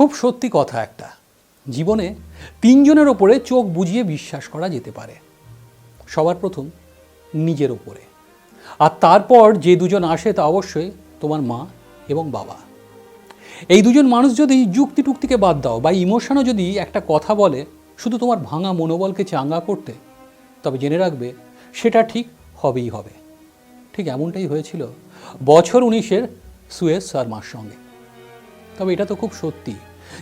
খুব সত্যি কথা একটা। জীবনে তিনজনের ওপরে চোখ বুঝিয়ে বিশ্বাস করা যেতে পারে। সবার প্রথম নিজের ওপরে। আর তারপর যে দুজন আসে তা অবশ্যই তোমার মা এবং বাবা। এই দুজন মানুষ যদি যুক্তি টুক্তিকে বাদ দাও বা ইমোশনও যদি একটা কথা বলে, শুধু তোমার ভাঙা মনোবলকে চাঙ্গা করতে, তবে জেনে রাখবে সেটা ঠিক হবেই হবে। ঠিক এমনটাই হয়েছিল বছর উনিশের সুয়েজ শর্মার সঙ্গে। তবে এটা তো খুব সত্যি।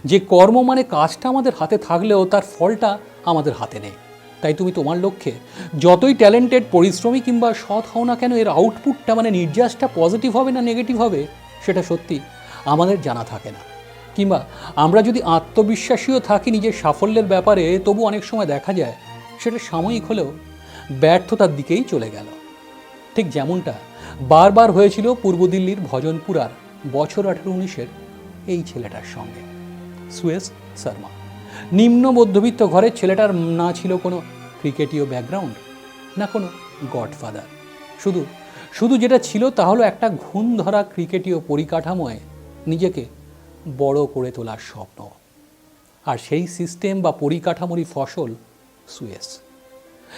যে কর্ম মানে কাজটা আমাদের হাতে থাকলেও তার ফলটা আমাদের হাতে নেই। তাই তুমি তোমার লক্ষ্যে যতই ট্যালেন্টেড পরিশ্রমী কিংবা সৎ হও না কেন, এর আউটপুটটা মানে নির্যাসটা পজিটিভ হবে না নেগেটিভ হবে, সেটা সত্যি আমাদের জানা থাকে না। কিংবা আমরা যদি আত্মবিশ্বাসীও থাকি নিজের সাফল্যের ব্যাপারে, তবু অনেক সময় দেখা যায় সেটা সাময়িক হলেও ব্যর্থতার দিকেই চলে গেল। ঠিক যেমনটা বারবার হয়েছিল পূর্ব দিল্লির ভজনপুরার বছর আঠেরো উনিশের এই ছেলেটার সঙ্গে। সুয়েস শর্মা। নিম্ন মধ্যবিত্ত ঘরের ছেলেটার না ছিল কোনো ক্রিকেটীয় ব্যাকগ্রাউন্ড, না কোনো গডফাদার। শুধু শুধু যেটা ছিল তা হলো একটা ঘুণ ধরা ক্রিকেটীয় পরিকাঠামোয় নিজেকে বড় করে তোলার স্বপ্ন। আর সেই সিস্টেম বা পরিকাঠামোরই ফসল সুয়েস।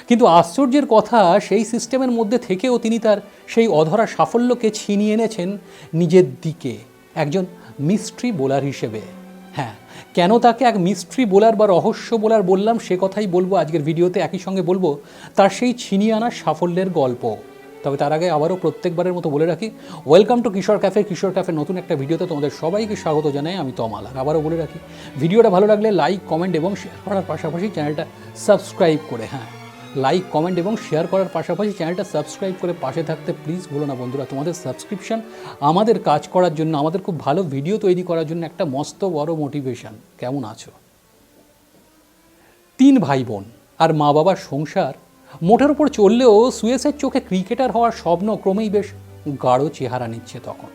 কিন্তু আশ্চর্যের কথা, সেই সিস্টেমের মধ্যে থেকেও তিনি তার সেই অধরা সাফল্যকে ছিনিয়ে এনেছেন নিজের দিকে, একজন মিস্ট্রি বোলার হিসেবে। হ্যাঁ কেন তাকে এক মিস্ট্রি বোলার বা রহস্য বোলার বললাম সে কথাই বলব, আজকের ভিডিওতে একই সঙ্গে বলব, তার সেই ছিনিয়ে আনা সাফল্যের গল্প। তবে তার আগে আবারও প্রত্যেকবারের মতো বলে রাখি welcome to Kishore cafe Kishore cafe নতুন একটা ভিডিওতে তোমাদের সবাইকে স্বাগত জানাই আমি তমাল আর আবারও বলে রাখি, ভিডিওটা ভালো লাগলে লাইক কমেন্ট এবং শেয়ার করার পাশাপাশি চ্যানেলটা সাবস্ক্রাইব করে হ্যাঁ। লাইক কমেন্ট এবং শেয়ার করার পাশাপাশি চ্যানেলটা সাবস্ক্রাইব করে পাশে থাকতে প্লিজ বলো না বন্ধুরা। তোমাদের সাবস্ক্রিপশন আমাদের কাজ করার জন্য, আমাদের খুব ভালো ভিডিও তৈরি করার জন্য একটা মস্ত বড় মোটিভেশন কেমন আছো? তিন ভাই বোন আর মা বাবার সংসার মোটের উপর চললেও সুয়েসের চোখে ক্রিকেটার হওয়ার স্বপ্ন ক্রমেই বেশ গাঢ় চেহারা নিচ্ছে তখন।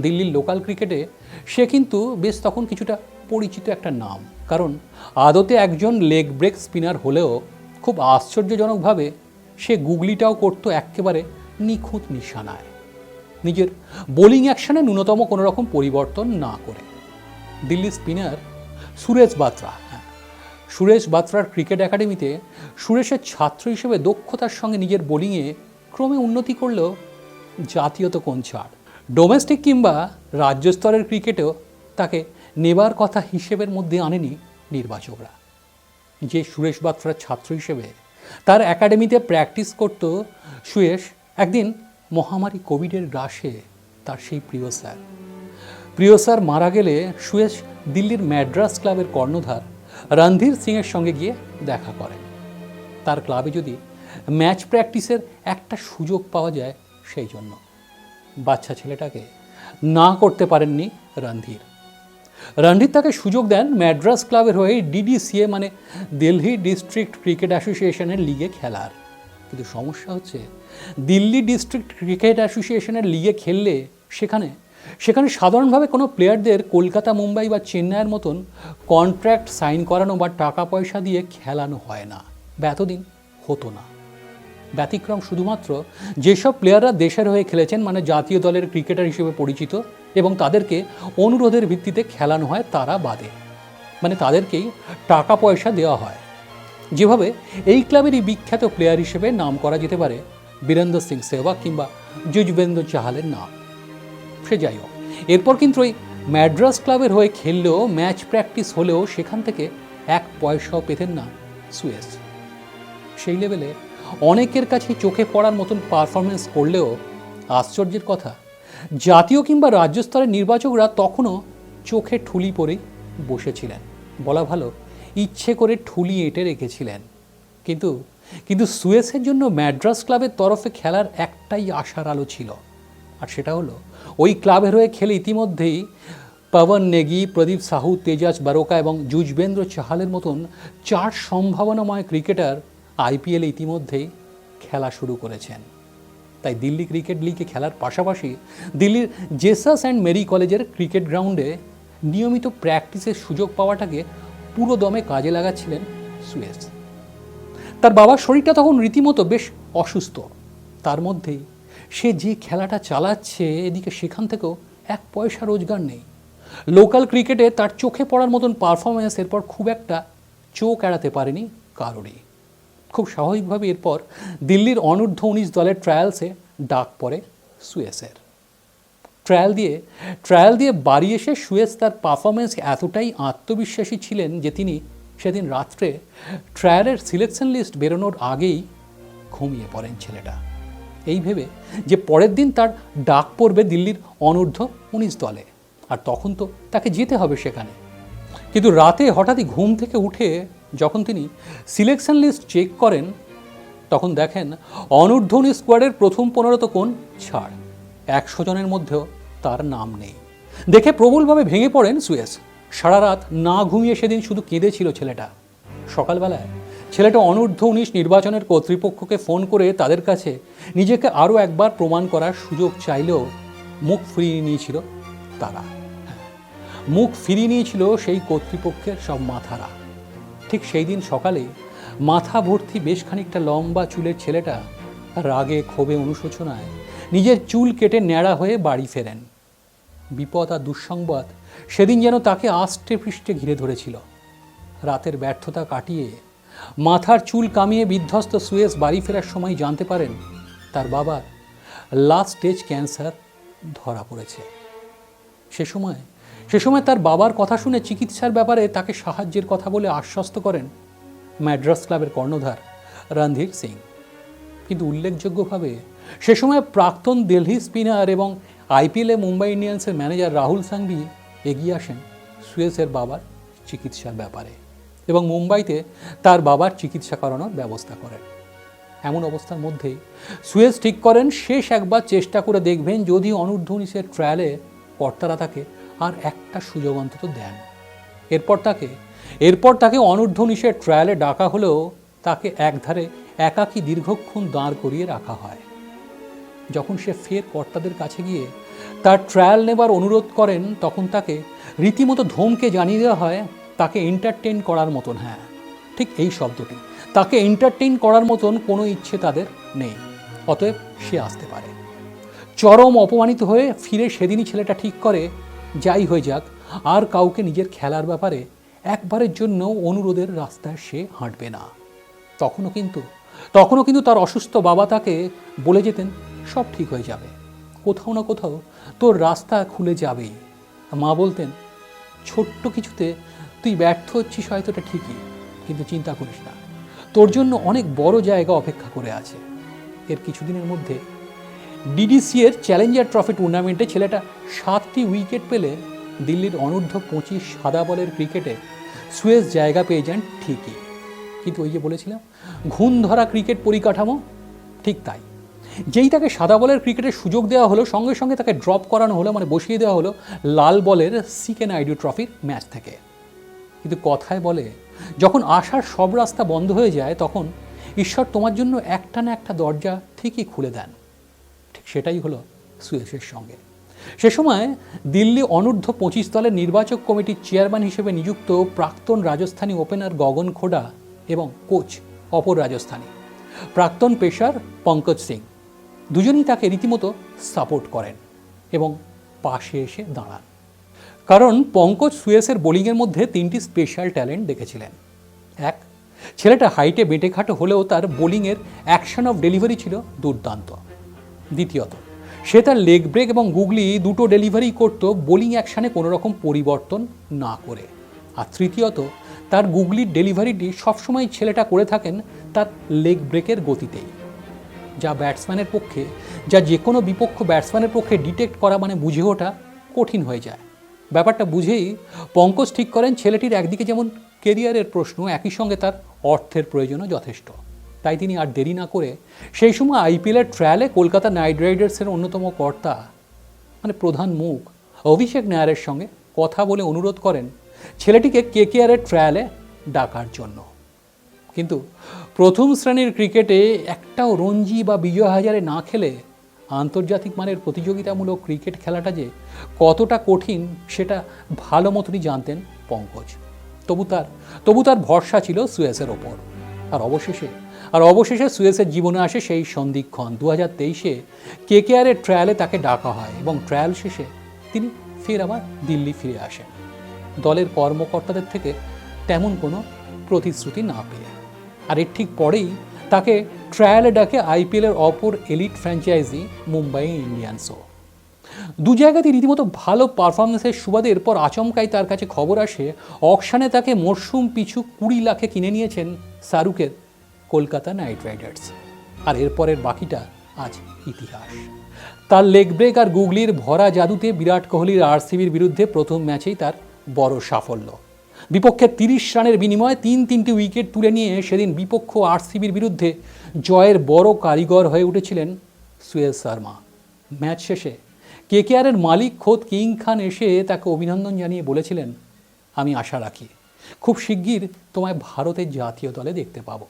দিল্লির লোকাল ক্রিকেটে সে কিন্তু বেশ তখন কিছুটা পরিচিত একটা নাম। কারণ আদতে একজন লেগ ব্রেক স্পিনার হলেও খুব আশ্চর্যজনকভাবে সে গুগলিটাও করত একেবারে নিখুঁত নিশানায়। নিজের বোলিং অ্যাকশনে ন্যূনতম কোনো রকম পরিবর্তন না করে। দিল্লি স্পিনার সুরেশ বাত্রা হ্যাঁ সুরেশ বাত্রার ক্রিকেট একাডেমিতে সুরেশের ছাত্র হিসেবে দক্ষতার সঙ্গে নিজের বোলিংয়ে ক্রমে উন্নতি করলেও জাতীয়ত কোন ছাড়। ডোমেস্টিক কিংবা রাজ্য স্তরের ক্রিকেটেও তাকে নেবার কথা হিসেবের মধ্যে আনেনি নির্বাচকরা। যে সুরেশ বাত্রার ছাত্র হিসেবে তার একাডেমিতে প্র্যাকটিস করত সুয়েশ একদিন মহামারী কোভিডের গ্রাসে তার সেই প্রিয় স্যার। প্রিয় স্যার মারা গেলে সুয়েশ দিল্লির ম্যাড্রাস ক্লাবের কর্ণধার রণধীর সিংয়ের সঙ্গে গিয়ে দেখা করেন তার ক্লাবে যদি ম্যাচ প্র্যাকটিসের একটা সুযোগ পাওয়া যায় সেই জন্য। বাচ্চা ছেলেটাকে না করতে পারেননি রণধীর। রণধীর তাকে সুযোগ দেন ম্যাড্রাস ক্লাবের হয়ে ডিডিসিএ মানে দিল্লি ডিস্ট্রিক্ট ক্রিকেট অ্যাসোসিয়েশনের লিগে খেলার। কিন্তু সমস্যা হচ্ছে, দিল্লি ডিস্ট্রিক্ট ক্রিকেট অ্যাসোসিয়েশনের লিগে খেললে সেখানে সেখানে সাধারণভাবে কোনো প্লেয়ারদের কলকাতা, মুম্বাই বা চেন্নাইয়ের মতন কন্ট্রাক্ট সাইন করানো বা টাকা পয়সা দিয়ে খেলানো হয় না। বা এতদিন হতো না। ব্যতিক্রম শুধুমাত্র যেসব প্লেয়াররা দেশের হয়ে খেলেছেন মানে জাতীয় দলের ক্রিকেটার হিসেবে পরিচিত এবং তাদেরকে অনুরোধের ভিত্তিতে খেলানো হয় তারা বাদে। মানে তাদেরকেই টাকা পয়সা দেওয়া হয়। যেভাবে এই ক্লাবেরই বিখ্যাত প্লেয়ার হিসেবে নাম করা যেতে পারে, বীরেন্দ্র সিং সেহবাগ কিংবা যুজবেন্দ্র চাহালের নাম। সে যাই হোক, এরপর কিন্তু ওই ম্যাড্রাস ক্লাবের হয়ে খেললেও ম্যাচ প্র্যাকটিস হলেও সেখান থেকে এক পয়সাও পেতেন না সুয়েস। সেই লেভেলে অনেকের কাছে চোখে পড়ার মতন পারফরমেন্স করলেও আশ্চর্যের কথা, জাতীয় কিংবা রাজ্য স্তরের নির্বাচকরা তখনও চোখে ঠুলি পরেই বসেছিলেন। বলা ভালো, ইচ্ছে করে ঠুলি এঁটে রেখেছিলেন। কিন্তু কিন্তু সুয়েসের জন্য ম্যাড্রাস ক্লাবের তরফে খেলার একটাই আশার আলো ছিল, আর সেটা হলো, ওই ক্লাবের হয়ে খেলে ইতিমধ্যেই পবন নেগি, প্রদীপ সাহু তেজাজ বারোকা এবং যুজবেন্দ্র চাহালের মতন চার সম্ভাবনাময় ক্রিকেটার আইপিএলে ইতিমধ্যেই খেলা শুরু করেছেন। তাই দিল্লি ক্রিকেট লিগে খেলার পাশাপাশি দিল্লির জেসাস অ্যান্ড মেরি কলেজের ক্রিকেট গ্রাউন্ডে নিয়মিত প্র্যাকটিসের সুযোগ পাওয়াটাকে পুরো দমে কাজে লাগাচ্ছিলেন সুয়েস তার বাবার শরীরটা তখন রীতিমতো বেশ অসুস্থ। তার মধ্যেই সে যে খেলাটা চালাচ্ছে, এদিকে সেখান থেকেও এক পয়সা রোজগার নেই। লোকাল ক্রিকেটে তার চোখে পড়ার মতন পারফরমেন্স এরপর খুব একটা চোখ এড়াতে পারেনি কারোরই। খুব স্বাভাবিকভাবে এরপর দিল্লির অনূর্ধ্ব উনিশ দলের ট্রায়ালসে ডাক পড়ে সুয়েসের। ট্রায়াল দিয়ে ট্রায়াল দিয়ে বাড়ি এসে সুয়েজ তার পারফরমেন্স এতটাই আত্মবিশ্বাসী ছিলেন যে তিনি সেদিন রাত্রে ট্রায়ালের সিলেকশন লিস্ট বেরোনোর আগেই ঘুমিয়ে পড়েন ছেলেটা। এই ভেবে যে পরের দিন তার ডাক পড়বে দিল্লির অনূর্ধ্ব উনিশ দলে, আর তখন তো তাকে যেতে হবে সেখানে। কিন্তু রাতে হঠাৎই ঘুম থেকে উঠে যখন তিনি সিলেকশন লিস্ট চেক করেন, তখন দেখেন অনূর্ধ্ব স্কোয়াডের প্রথম পনেরোতে কোন ছাড়। একশো জনের মধ্যেও তার নাম নেই। দেখে প্রবলভাবে ভেঙে পড়েন সুয়েস। সারা রাত না ঘুমিয়ে সেদিন শুধু কেঁদেছিল ছেলেটা। সকালবেলায় ছেলেটা অনূর্ধ্ব উনিশ নির্বাচনের কর্তৃপক্ষকে ফোন করে তাদের কাছে নিজেকে আরও একবার প্রমাণ করার সুযোগ চাইলেও মুখ ফিরিয়ে নিয়েছিল তারা। মুখ ফিরিয়ে নিয়েছিল সেই কর্তৃপক্ষের সব মাথারা। ঠিক সেই দিন সকালে মাথা ভর্তি বেশ খানিকটা লম্বা চুলের ছেলেটা রাগে, ক্ষোভে, অনুশোচনায় নিজের চুল কেটে ন্যাড়া হয়ে বাড়ি ফেরেন। বিপদ আর দুঃসংবাদ সেদিন যেন তাকে আষ্টে পৃষ্ঠে ঘিরে ধরেছিল। রাতের ব্যর্থতা কাটিয়ে মাথার চুল কামিয়ে বিধ্বস্ত সুয়েস বাড়ি ফেরার সময় জানতে পারেন তার বাবার লাস্ট স্টেজ ক্যান্সার ধরা পড়েছে। সে সময় সে সময় তার বাবার কথা শুনে চিকিৎসার ব্যাপারে তাকে সাহায্যের কথা বলে আশ্বস্ত করেন ম্যাড্রাস ক্লাবের কর্ণধার রণধীর সিং। কিন্তু উল্লেখযোগ্যভাবে সে সময় প্রাক্তন দিল্লি স্পিনার এবং আইপিএলে মুম্বাই ইন্ডিয়ান্সের ম্যানেজার রাহুল সাংভি এগিয়ে আসেন সুয়েসের বাবার চিকিৎসার ব্যাপারে এবং মুম্বাইতে তার বাবার চিকিৎসা করানোর ব্যবস্থা করেন। এমন অবস্থার মধ্যেই সুয়েজ ঠিক করেন, শেষ একবার চেষ্টা করে দেখবেন যদি অনূর্ধ্ব উনিশের ট্রায়ালে কর্তারা তাকে আর একটা সুযোগ অন্তত দেন। এরপর তাকে এরপর তাকে অনূর্ধ্ব উনিশের ট্রায়ালে ডাকা হলেও তাকে একধারে একাকী দীর্ঘক্ষণ দাঁড় করিয়ে রাখা হয়। যখন সে ফের কর্তাদের কাছে গিয়ে তার ট্রায়াল নেবার অনুরোধ করেন, তখন তাকে রীতিমতো ধমকে জানিয়ে দেওয়া হয়, তাকে এন্টারটেন করার মতন হ্যাঁ। ঠিক এই শব্দটি। তাকে এন্টারটেইন করার মতন কোনো ইচ্ছে তাদের নেই, অতএব সে আসতে পারে। চরম অপমানিত হয়ে ফিরে সেদিনই ছেলেটা ঠিক করে যাই হয়ে যাক, আর কাউকে নিজের খেলার ব্যাপারে একবারের জন্য অনুরোধের রাস্তায় সে হাঁটবে না। তখনও কিন্তু তখনও কিন্তু তার অসুস্থ বাবা তাকে বলে যেতেন, সব ঠিক হয়ে যাবে। কোথাও না কোথাও তোর রাস্তা খুলে যাবেই। মা বলতেন, ছোট্ট কিছুতে তুই ব্যর্থ হচ্ছিস হয়তো এটা ঠিকই, কিন্তু চিন্তা করিস না। তোর জন্য অনেক বড় জায়গা অপেক্ষা করে আছে। এর কিছুদিনের মধ্যে ডিডিসি এর চ্যালেঞ্জার ট্রফি টুর্নামেন্টে ছেলেটা সাতটি উইকেট পেলে দিল্লির অনূর্ধ্ব পঁচিশ সাদা বলের ক্রিকেটে সুয়েজ জায়গা পেয়ে যান ঠিকই। কিন্তু ওই যে বলেছিলাম ঘুণ ধরা ক্রিকেট পরিকাঠামো, ঠিক তাই। যেই তাকে সাদা বলের ক্রিকেটের সুযোগ দেওয়া হলো, সঙ্গে সঙ্গে তাকে ড্রপ করানো হলো মানে বসিয়ে দেওয়া হলো লাল বলের সিকে নাইডু ট্রফির ম্যাচ থেকে। কিন্তু কথায় বলে, যখন আসার সব রাস্তা বন্ধ হয়ে যায়, তখন ঈশ্বর তোমার জন্য একটা না একটা দরজা ঠিকই খুলে দেন। ঠিক সেটাই হলো সুয়েসের সঙ্গে। সে সময় দিল্লি অনূর্ধ্ব পঁচিশ দলের নির্বাচক কমিটির চেয়ারম্যান হিসেবে নিযুক্ত প্রাক্তন রাজস্থানী ওপেনার গগন খোডা এবং কোচ অপর রাজস্থানী, প্রাক্তন পেশার পঙ্কজ সিং, দুজনেই তাকে রীতিমতো সাপোর্ট করেন এবং পাশে এসে দাঁড়ান। কারণ পঙ্কজ সুয়েসের বোলিংয়ের মধ্যে তিনটি স্পেশাল ট্যালেন্ট দেখেছিলেন। এক, ছেলেটা হাইটে বেঁটে খাটো হলেও তার বোলিংয়ের অ্যাকশন অফ ডেলিভারি ছিল দুর্দান্ত। দ্বিতীয়ত, সে তার লেগ ব্রেক এবং গুগলি দুটো ডেলিভারি করত বোলিং অ্যাকশানে কোনো রকম পরিবর্তন না করে। আর তৃতীয়ত, তার গুগলির ডেলিভারিটি সবসময় ছেলেটা করে থাকেন তার লেগ ব্রেকের গতিতেই। যা ব্যাটসম্যানের পক্ষে, যা যে কোনো বিপক্ষ ব্যাটসম্যানের পক্ষে ডিটেক্ট করা মানে বুঝে ওঠা কঠিন হয়ে যায়। ব্যাপারটা বুঝেই পঙ্কজ ঠিক করেন ছেলেটির একদিকে যেমন কেরিয়ারের প্রশ্ন, একই সঙ্গে তার অর্থের প্রয়োজনও যথেষ্ট। তাই তিনি আর দেরি না করে সেই সময় আইপিএলের ট্রায়ালে কলকাতা নাইট রাইডার্সের অন্যতম কর্তা মানে প্রধান মুখ, অভিষেক নায়ারের সঙ্গে কথা বলে অনুরোধ করেন ছেলেটিকে কে কেয়ারের ট্রায়ালে ডাকার জন্য। কিন্তু প্রথম শ্রেণির ক্রিকেটে একটাও রঞ্জি বা বিজয় হাজারে না খেলে আন্তর্জাতিক মানের প্রতিযোগিতামূলক ক্রিকেট খেলাটা যে কতটা কঠিন সেটা ভালো মতনই জানতেন পঙ্কজ। তবু তার তবু তার ভরসা ছিল সুয়েসের ওপর। আর অবশেষে আর অবশেষে সুয়েসের জীবনে আসে সেই সন্ধিক্ষণ দু হাজার তেইশে কে কেয়ারের ট্রায়ালে তাকে ডাকা হয় এবং ট্রায়াল শেষে তিনি ফের আবার দিল্লি ফিরে আসেন। দলের কর্মকর্তাদের থেকে তেমন কোনো প্রতিশ্রুতি না পেয়ে। আর এর ঠিক পরেই তাকে ট্রায়ালে ডাকে আইপিএলের অপর এলিট ফ্র্যাঞ্চাইজি মুম্বাই ইন্ডিয়ান্সও। দু জায়গাতেই রীতিমতো ভালো পারফরমেন্সের সুবাদে এরপর আচমকাই তার কাছে খবর আসে, অকশানে তাকে মরশুম পিছু কুড়ি লাখে কিনে নিয়েছেন শাহরুখের কলকাতা নাইট রাইডার্স। আর এরপরের বাকিটা আজ ইতিহাস। তার লেগ ব্রেক আর গুগলির ভরা জাদুতে বিরাট কোহলির আরসিবির বিরুদ্ধে প্রথম ম্যাচেই তার বড় সাফল্য। বিপক্ষে তিরিশ রানের বিনিময়ে তিন তিনটি উইকেট তুলে নিয়ে সেদিন বিপক্ষ আরসিবির বিরুদ্ধে জয়ের বড় কারিগর হয়ে উঠেছিলেন সুয়েল শর্মা। ম্যাচ শেষে কেকেআরের মালিক খোদ কিং খান এসে তাকে অভিনন্দন জানিয়ে বলেছিলেন, আমি আশা রাখি, খুব শিগগির তোমায় ভারতের জাতীয় দলে দেখতে পাবো।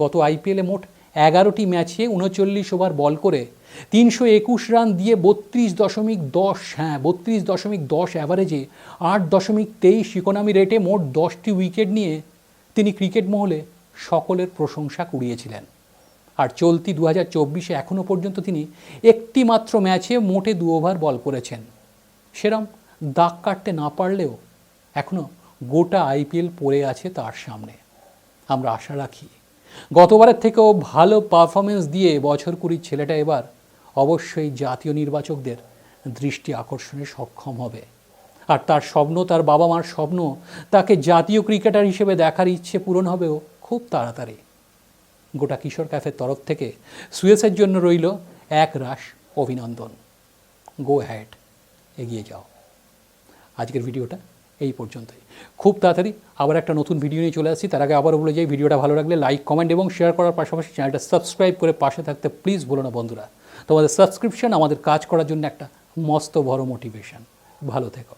গত আইপিএলে মোট এগারোটি ম্যাচে উনচল্লিশ ওভার বল করে তিনশো একুশ রান দিয়ে বত্রিশ দশমিক দশ হ্যাঁ বত্রিশ দশমিক দশ অ্যাভারেজে আট দশমিক তেইশ ইকোনমি রেটে মোট দশটি উইকেট নিয়ে তিনি ক্রিকেট মহলে সকলের প্রশংসা কুড়িয়েছিলেন। আর চলতি দু হাজার চব্বিশে এখনও পর্যন্ত তিনি একটি মাত্র ম্যাচে মোটে দু ওভার বল করেছেন। সেরম দাগ কাটতে না পারলেও এখনও গোটা আইপিএল পড়ে আছে তার সামনে। আমরা আশা রাখি গতবারের থেকেও ভালো পারফরমেন্স দিয়ে বছর কুড়ির ছেলেটা এবার অবশ্যই জাতীয় নির্বাচকদের দৃষ্টি আকর্ষণে সক্ষম হবে। আর তার স্বপ্ন, তার বাবা মার স্বপ্ন, তাকে জাতীয় ক্রিকেটার হিসেবে দেখার ইচ্ছে পূরণ হবেও খুব তাড়াতাড়ি। গোটা কিশোর ক্যাফের তরফ থেকে সুয়েসের জন্য রইল এক রাশ অভিনন্দন। গো হ্যাড এগিয়ে যাও। আজকের ভিডিওটা এই পর্যন্তই। খুব তাড়াতাড়ি আবার একটা নতুন ভিডিও নিয়ে চলে আসছি। তার আগে আবারও বলে যাই ভিডিওটা ভালো লাগলে লাইক কমেন্ট এবং শেয়ার করার পাশাপাশি চ্যানেলটা সাবস্ক্রাইব করে পাশে থাকতে প্লিজ বলো না বন্ধুরা। তোমাদের সাবস্ক্রিপশন আমাদের কাজ করার জন্য একটা মস্ত বড় মোটিভেশন ভালো থেকো।